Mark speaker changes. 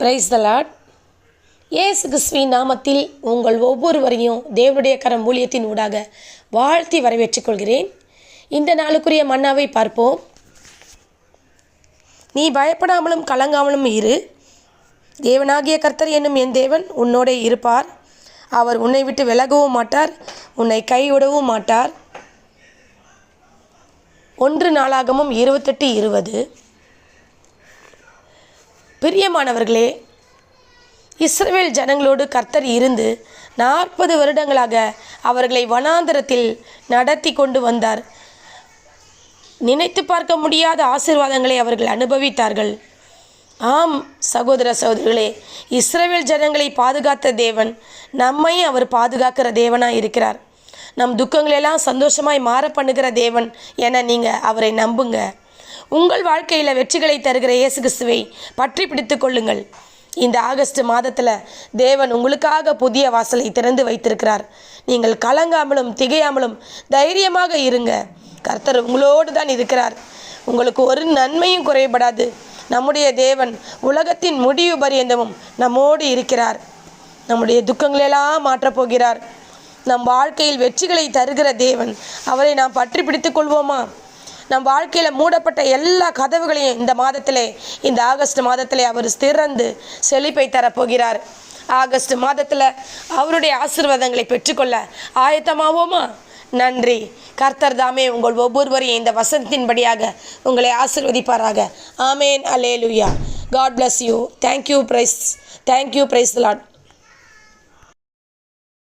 Speaker 1: Praise the lot இயேசு கிறிஸ்துவின் நாமத்தில் உங்கள் ஒவ்வொருவரையும் தேவனுடைய கரம் ஊழியத்தின் ஊடாக வாழ்த்தி வரவேற்றுக் கொள்கிறேன். இந்த நாளுக்குரிய மன்னாவை பார்ப்போம். நீ பயப்படாமலும் கலங்காமலும் இரு. தேவனாகிய கர்த்தர் என்னும் என் தேவன் உன்னோடே இருப்பார். அவர் உன்னை விட்டு விலகவும் மாட்டார் உன்னை கைவிடவும் மாட்டார். ஒன்று நாளாகமும் இருபத்தெட்டு இருபது. பிரியமானவர்களே இஸ்ரேல் ஜனங்களோடு கர்த்தர் இருந்து நாற்பது வருடங்களாக அவர்களை வனாந்தரத்தில் நடத்தி கொண்டு வந்தார். நினைத்து பார்க்க முடியாத ஆசீர்வாதங்களை அவர்கள் அனுபவித்தார்கள். ஆம் சகோதர சகோதரிகளே இஸ்ரேல் ஜனங்களை பாதுகாத்த தேவன் நம்மையும் அவர் பாதுகாக்கிற தேவனாக இருக்கிறார். நம் துக்கங்களெல்லாம் சந்தோஷமாய் மாற பண்ணுகிற தேவன் என நீங்கள் அவரை நம்புங்க. உங்கள் வாழ்க்கையில் வெற்றிகளை தருகிற இயேசு கிறிஸ்துவை பற்றி பிடித்து கொள்ளுங்கள். இந்த ஆகஸ்ட் மாதத்தில் தேவன் உங்களுக்காக புதிய வாசலை திறந்து வைத்திருக்கிறார். நீங்கள் கலங்காமலும் திகையாமலும் தைரியமாக இருங்க. கர்த்தர் உங்களோடு தான் இருக்கிறார். உங்களுக்கு ஒரு நன்மையும் குறைபடாது. நம்முடைய தேவன் உலகத்தின் முடிவு பரியந்தமும் நம்மோடு இருக்கிறார். நம்முடைய துக்கங்களெல்லாம் மாற்றப் போகிறார். நம் வாழ்க்கையில் வெற்றிகளை தருகிற தேவன் அவரை நாம் பற்றி பிடித்துக் கொள்வோமா? நம் வாழ்க்கையில் மூடப்பட்ட எல்லா கதவுகளையும் இந்த மாதத்திலே இந்த ஆகஸ்ட் மாதத்திலே அவர் திறந்து செழிப்பை தரப்போகிறார். ஆகஸ்ட் மாதத்தில் அவருடைய ஆசீர்வாதங்களை பெற்றுக்கொள்ள ஆயத்தமாவோமா? நன்றி. கர்த்தர் தாமே உங்கள் ஒவ்வொருவரையும் இந்த வசனத்தின்படியாக உங்களை ஆசிர்வதிப்பாராக. ஆமேன். Alleluia God bless you thank you praise thank you praise Lord